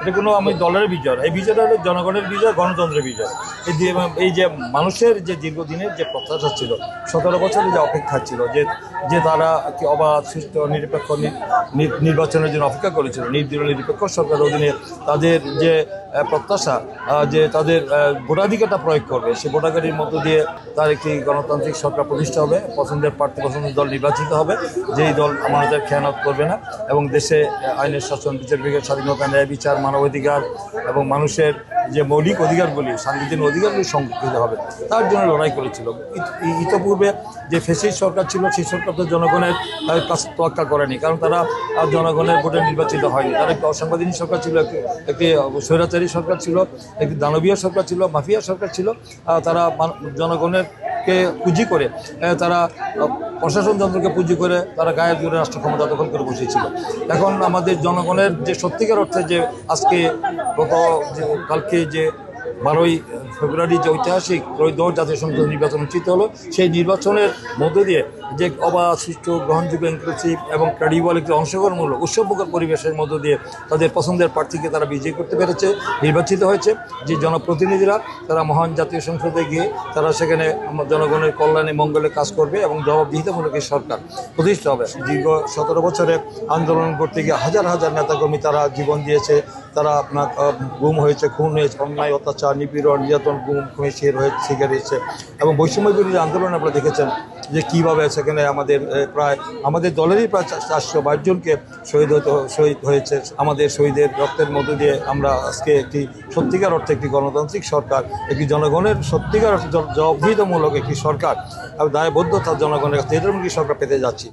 এটা কোনো আমি দলের বিজয় এই বিজয়টা হলো জনগণের বিজয়, গণতন্ত্রের বিজয়। এই যে এই যে মানুষের যে দীর্ঘদিনের যে প্রত্যাশা ছিল, সতেরো বছরের যে অপেক্ষা ছিল, যে যে তারা কি অবাধ সুস্থ নিরপেক্ষ নির্বাচনের জন্য অপেক্ষা করেছিল, নির্দলীয় নিরপেক্ষ সরকারের অধীনে তাদের যে প্রত্যাশা যে তাদের ভোটাধিকারটা প্রয়োগ করবে, সেই ভোটাধিকারের মধ্য দিয়ে তার একটি গণতান্ত্রিক সরকার প্রতিষ্ঠা হবে, পছন্দের প্রার্থী, পছন্দের দল নির্বাচিত হবে, যেই দল আমাদের খেয়ানত করবে না, এবং দেশে আইনের শাসন, বিচার বিভাগের স্বাধীনতা, ন্যায় বিচার মানবাধিকার এবং মানুষের যে মৌলিক অধিকারগুলি, সাংবিধানিক অধিকারগুলি সংরক্ষিত হবে, তার জন্য লড়াই করেছিল। ইত- ইতপূর্বে যে ফেসিস সরকার ছিল, সেই সরকার তো জনগণের তোয়াক্কা করেনি, কারণ তারা জনগণের ভোটে নির্বাচিত হয়নি। তারা একটি অসাংবিধানিক সরকার ছিল, একটি স্বৈরাচারী সরকার ছিল, একটি দানবীয় সরকার ছিল, মাফিয়া সরকার ছিল তারা জনগণের কে পুঁজি করে তারা প্রশাসন যন্ত্রকে পুঁজি করে তারা গায়ের জুড়ে রাষ্ট্র ক্ষমতা দখল করে বসেছিল এখন আমাদের জনগণের যে সত্যিকার অর্থে যে আজকে গত যে কালকে যে বারোই ফেব্রুয়ারি যে ঐতিহাসিক ত্রয়োদশ জাতীয় সংসদ নির্বাচন অনুষ্ঠিত হলো, সেই নির্বাচনের মধ্য দিয়ে যে অবাধ, সুষ্ঠু, গ্রহণযোগ্য ইনক্লুসিভ এবং ক্রেডিবল একটি অংশগ্রহণমূলক, উৎসবমুখর পরিবেশের মধ্য দিয়ে তাদের পছন্দের প্রার্থীকে তারা বিজয়ী করতে পেরেছে, নির্বাচিত হয়েছে। যে জনপ্রতিনিধিরা, তারা মহান জাতীয় সংসদে গিয়ে তারা সেখানে জনগণের কল্যাণে মঙ্গলে কাজ করবে এবং জবাবদিহিতামূলক এই সরকার প্রতিষ্ঠা হবে। দীর্ঘ সতেরো বছরে আন্দোলন করতে গিয়ে হাজার হাজার নেতাকর্মী তারা জীবন দিয়েছে। তারা আপনার গুম হয়েছে, খুন হয়েছে, অন্যায়, অত্যাচার, নিপীড়ন, নির্যাতন, গুম হয়ে শিকার হয়েছে এবং বৈষম্য বিরোধী আন্দোলন আপনারা দেখেছেন যে কীভাবে সেখানে আমাদের প্রায়, আমাদের দলেরই প্রায় চারশো বাইশ জনকে শহীদ হতে, শহীদ হয়েছে। আমাদের শহীদের রক্তের মধ্য দিয়ে আমরা আজকে একটি সত্যিকার অর্থে একটি গণতান্ত্রিক সরকার, একটি জনগণের সত্যিকার অর্থে জ- জবাবদিহিতামূলক একটি সরকার দায়বদ্ধতা জনগণের কাছে এরকম একটি সরকার পেতে যাচ্ছি।